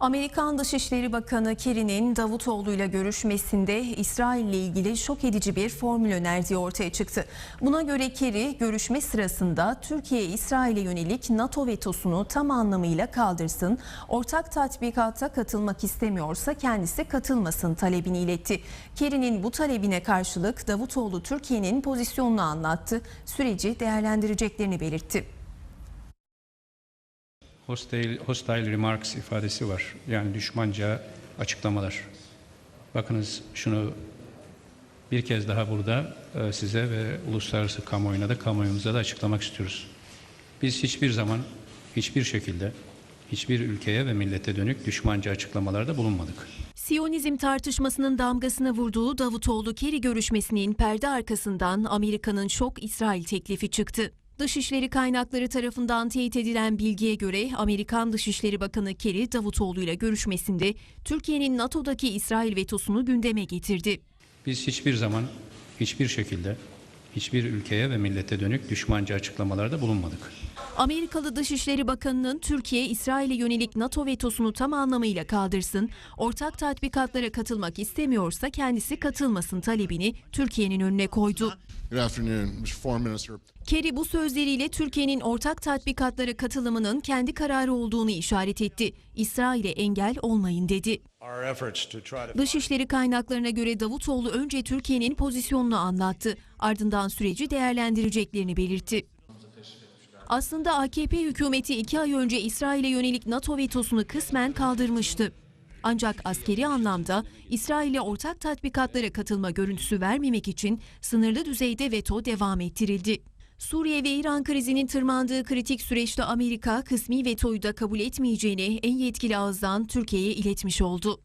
Amerikan Dışişleri Bakanı Kerry'nin Davutoğlu ile görüşmesinde İsrail ile ilgili şok edici bir formül önerdiği ortaya çıktı. Buna göre Kerry görüşme sırasında Türkiye İsrail'e yönelik NATO vetosunu tam anlamıyla kaldırsın, ortak tatbikata katılmak istemiyorsa kendisi katılmasın talebini iletti. Kerry'nin bu talebine karşılık Davutoğlu Türkiye'nin pozisyonunu anlattı, süreci değerlendireceklerini belirtti. Hostile, hostile remarks ifadesi var. Yani düşmanca açıklamalar. Bakınız şunu bir kez daha burada e, size ve uluslararası kamuoyuna da kamuoyumuza da açıklamak istiyoruz. Biz hiçbir zaman hiçbir şekilde hiçbir ülkeye ve millete dönük düşmanca açıklamalarda bulunmadık. Siyonizm tartışmasının damgasını vurduğu Davutoğlu Kerry görüşmesinin perde arkasından Amerika'nın şok İsrail teklifi çıktı. Dışişleri kaynakları tarafından teyit edilen bilgiye göre Amerikan Dışişleri Bakanı Kerry Davutoğlu ile görüşmesinde Türkiye'nin NATO'daki İsrail vetosunu gündeme getirdi. Biz hiçbir zaman hiçbir şekilde hiçbir ülkeye ve millete dönük düşmanca açıklamalarda bulunmadık. Amerikalı Dışişleri Bakanı'nın Türkiye, İsrail'e yönelik NATO vetosunu tam anlamıyla kaldırsın, ortak tatbikatlara katılmak istemiyorsa kendisi katılmasın talebini Türkiye'nin önüne koydu. Good afternoon, Mr. Foreign Minister. Kerry bu sözleriyle Türkiye'nin ortak tatbikatlara katılımının kendi kararı olduğunu işaret etti. İsrail'e engel olmayın dedi. our efforts to try to Dışişleri kaynaklarına göre Davutoğlu önce Türkiye'nin pozisyonunu anlattı. Ardından süreci değerlendireceklerini belirtti. Aslında AKP hükümeti iki ay önce İsrail'e yönelik NATO vetosunu kısmen kaldırmıştı. Ancak askeri anlamda İsrail'e ortak tatbikatlara katılma görüntüsü vermemek için sınırlı düzeyde veto devam ettirildi. Suriye ve İran krizinin tırmandığı kritik süreçte Amerika kısmi vetoyu da kabul etmeyeceğini en yetkili ağızdan Türkiye'ye iletmiş oldu.